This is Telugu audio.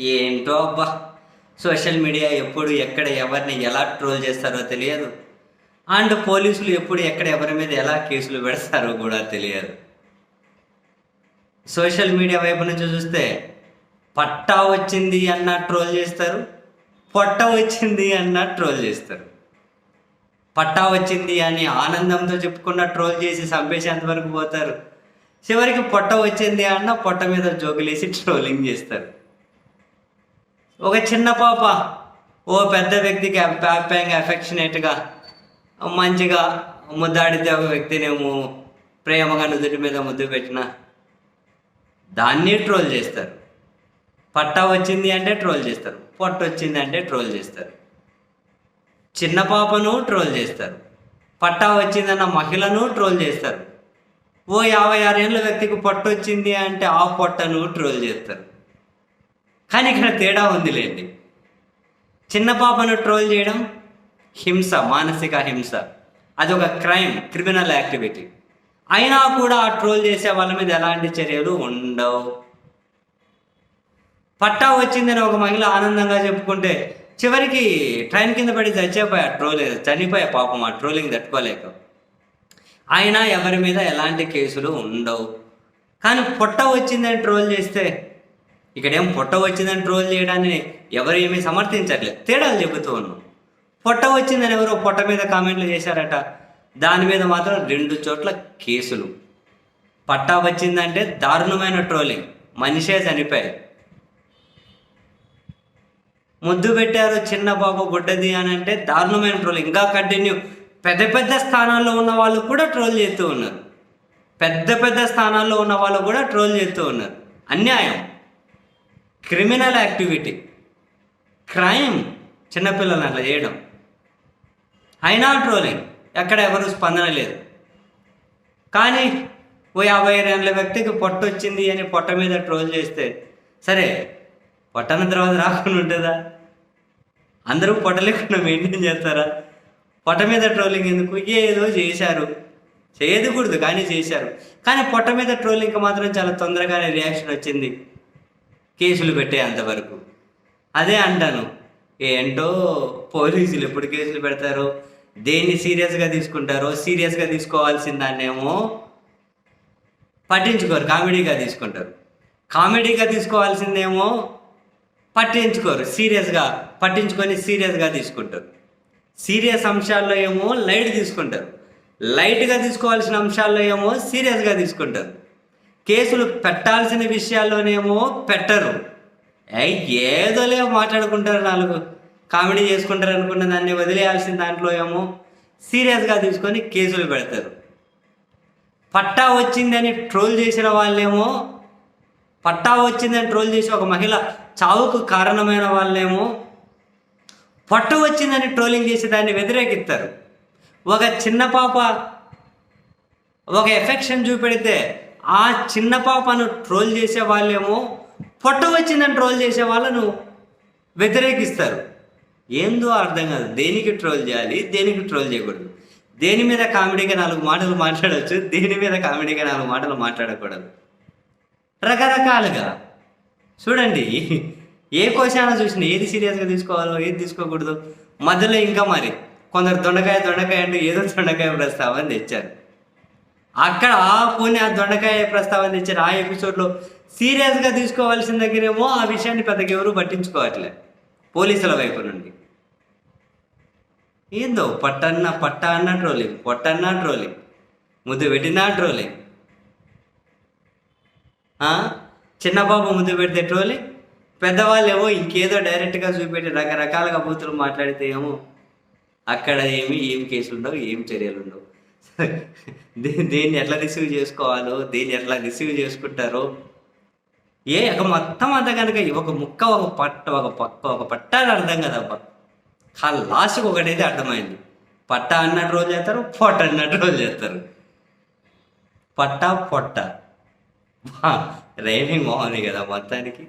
ఏంటో అబ్బా. సోషల్ మీడియా ఎప్పుడు ఎక్కడ ఎవరిని ఎలా ట్రోల్ చేస్తారో తెలియదు. అండ్ పోలీసులు ఎప్పుడు ఎక్కడ ఎవరి మీద ఎలా కేసులు పెడతారో కూడా తెలియదు. సోషల్ మీడియా వైపు నుంచి చూస్తే పట్టా వచ్చింది అన్న ట్రోల్ చేస్తారు పొట్ట వచ్చింది అన్న ట్రోల్ చేస్తారు. పట్టా వచ్చింది అని ఆనందంతో చెప్పుకున్న ట్రోల్ చేసి చంపేసేంత వరకు పోతారు. చివరికి పొట్ట వచ్చింది అన్న పొట్ట మీద జోకులేసి ట్రోలింగ్ చేస్తారు. ఒక చిన్న పాప ఓ పెద్ద వ్యక్తికి హ్యాపీగా అఫెక్షనేట్గా మంచిగా ముద్దాడితే ఒక వ్యక్తినేమో ప్రేమగా నుదుటి మీద ముద్దు పెట్టిన దాన్ని ట్రోల్ చేస్తారు. పట్టా వచ్చింది అంటే ట్రోల్ చేస్తారు. పొట్ట వచ్చింది అంటే ట్రోల్ చేస్తారు. చిన్న పాపను ట్రోల్ చేస్తారు. పట్టా వచ్చిందన్న మహిళను ట్రోల్ చేస్తారు. ఓ యాభై ఆరేళ్ళ వ్యక్తికి పొట్ట వచ్చింది అంటే ఆ పొట్టను ట్రోల్ చేస్తారు. కానీ ఇక్కడ తేడా ఉందిలేండి. చిన్న పాపను ట్రోల్ చేయడం హింస మానసిక హింస. అది ఒక క్రైమ్ క్రిమినల్ యాక్టివిటీ. అయినా కూడా ఆ ట్రోల్ చేసే వాళ్ళ మీద ఎలాంటి చర్యలు ఉండవు. పట్టా వచ్చిందని ఒక మహిళ ఆనందంగా చెప్పుకుంటే చివరికి ట్రైన్ కింద పడి చచ్చిపోయా ట్రోల్ చనిపోయా పాపం ఆ ట్రోలింగ్ తట్టుకోలేక. అయినా ఎవరి మీద ఎలాంటి కేసులు ఉండవు. కానీ పొట్ట వచ్చిందని ట్రోల్ చేస్తే ఇక్కడేం పొట్ట వచ్చిందని ట్రోల్ చేయడాన్ని ఎవరు ఏమీ సమర్థించట్లేదు తేడాలు చెబుతూ ఉన్నాం. పొట్ట వచ్చిందని ఎవరో పొట్ట మీద కామెంట్లు చేశారట. దాని మీద మాత్రం రెండు చోట్ల కేసులు. పట్టా వచ్చిందంటే దారుణమైన ట్రోలింగ్ మనిషే చనిపోయాయి ముద్దు పెట్టారు చిన్న బాబు గుడ్డది అని అంటే దారుణమైన ట్రోలింగ్ ఇంకా కంటిన్యూ పెద్ద పెద్ద స్థానాల్లో ఉన్న వాళ్ళు కూడా ట్రోల్ చేస్తూ ఉన్నారు. పెద్ద పెద్ద స్థానాల్లో ఉన్న వాళ్ళు కూడా ట్రోల్ చేస్తూ ఉన్నారు. అన్యాయం. Criminal activity. క్రైమ్ చిన్నపిల్లల్ని అట్లా చేయడం. అయినా ట్రోలింగ్. ఎక్కడ ఎవరు స్పందన లేదు. కానీ ఓ యాభై ఏళ్ళ వ్యక్తికి పొట్ట వచ్చింది అని పొట్ట మీద ట్రోల్ చేస్తే సరే పొట్టన తర్వాత రాకుండా ఉంటుందా? అందరూ పొట్ట లేకుండా మెయింటైన్ చేస్తారా? పొట్ట మీద ట్రోలింగ్ ఎందుకు? ఏదో చేశారు. చేయకూడదు కానీ చేశారు. కానీ పొట్ట మీద ట్రోలింగ్కి మాత్రం చాలా తొందరగానే రియాక్షన్ వచ్చింది. కేసులు పెట్టే అంతవరకు. అదే అంటాను. ఏంటో పోలీసులు ఎప్పుడు కేసులు పెడతారు? దేన్ని సీరియస్గా తీసుకుంటారో? సీరియస్గా తీసుకోవాల్సిన దాన్నేమో పట్టించుకోరు కామెడీగా తీసుకుంటారు. కామెడీగా తీసుకోవాల్సిందేమో పట్టించుకోరు సీరియస్గా పట్టించుకొని సీరియస్గా తీసుకుంటారు. సీరియస్ అంశాల్లో ఏమో లైట్ తీసుకుంటారు. లైట్గా తీసుకోవాల్సిన అంశాల్లో ఏమో సీరియస్గా తీసుకుంటారు. కేసులు పెట్టాల్సిన విషయాల్లోనేమో పెట్టరు. ఏదోలే మాట్లాడుకుంటారు నాలుగు. కామెడీ చేసుకుంటారు అనుకున్న దాన్ని వదిలేయాల్సిన దాంట్లో ఏమో సీరియస్గా తీసుకొని కేసులు పెడతారు. పట్టా వచ్చిందని ట్రోల్ చేసిన వాళ్ళేమో పట్టా వచ్చిందని ట్రోల్ చేసి ఒక మహిళ చావుకు కారణమైన వాళ్ళేమో పట్టు వచ్చిందని ట్రోలింగ్ చేసి దాన్ని వ్యతిరేకిస్తారు. ఒక చిన్న పాప ఒక ఎఫెక్షన్ చూపెడితే ఆ చిన్న పాపను ట్రోల్ చేసే వాళ్ళేమో పొట్ట వచ్చిందని ట్రోల్ చేసే వాళ్ళను వ్యతిరేకిస్తారు. ఏందో అర్థం కాదు. దేనికి ట్రోల్ చేయాలి? దేనికి ట్రోల్ చేయకూడదు? దేని మీద కామెడీగా నాలుగు మాటలు మాట్లాడవచ్చు దేని మీద కామెడీగా నాలుగు మాటలు మాట్లాడకూడదు? రకరకాలుగా. చూడండి ఏ క్వశ్చన్ చూసినా ఏది సీరియస్గా తీసుకోవాలో ఏది తీసుకోకూడదు మధ్యలో ఇంకా మరి కొందరు దొండకాయ దొండకాయ అంటే ఏదో దొండకాయ ప్రస్తావన తెచ్చారు. అక్కడ ఆ పోనీ ఆ దొండకాయ ప్రస్తావన తెచ్చారు ఆ ఎపిసోడ్లో సీరియస్గా తీసుకోవాల్సిన దగ్గరేమో ఆ విషయాన్ని పెద్దగా ఎవరు పట్టించుకోవట్లే పోలీసుల వైపు నుండి. ఏందో పట్టన్న పట్ట అన్న ట్రోలింగ్ పొట్టన్న ట్రోలింగ్ ముద్దు పెట్టినా ట్రోలింగ్. చిన్న బాబు ముద్దు పెడితే ట్రోలింగ్? పెద్దవాళ్ళు ఏమో ఇంకేదో డైరెక్ట్గా చూపెట్టి రకరకాలుగా బూతులు మాట్లాడితే ఏమో అక్కడ ఏమి ఏం కేసులు ఉండవు ఏం చర్యలు ఉండవు దేన్ని ఎట్లా రిసీవ్ చేసుకోవాలో దేన్ని ఎట్లా రిసీవ్ చేసుకుంటారో. ఏ ఒక మొత్తం అంతా కనుక ఒక ముక్క ఒక పట్ట ఒక పక్క ఒక పట్ట అని అర్థం కదబ్బా ఆ లాస్ట్కి ఒకటైతే అర్థమైంది. పట్ట అన్నట్టు రోజు చేస్తారు పొట్ట అన్నట్టు రోజు చేస్తారు. పట్ట పొట్ట. రైమింగ్ బాగుంది కదా మొత్తానికి.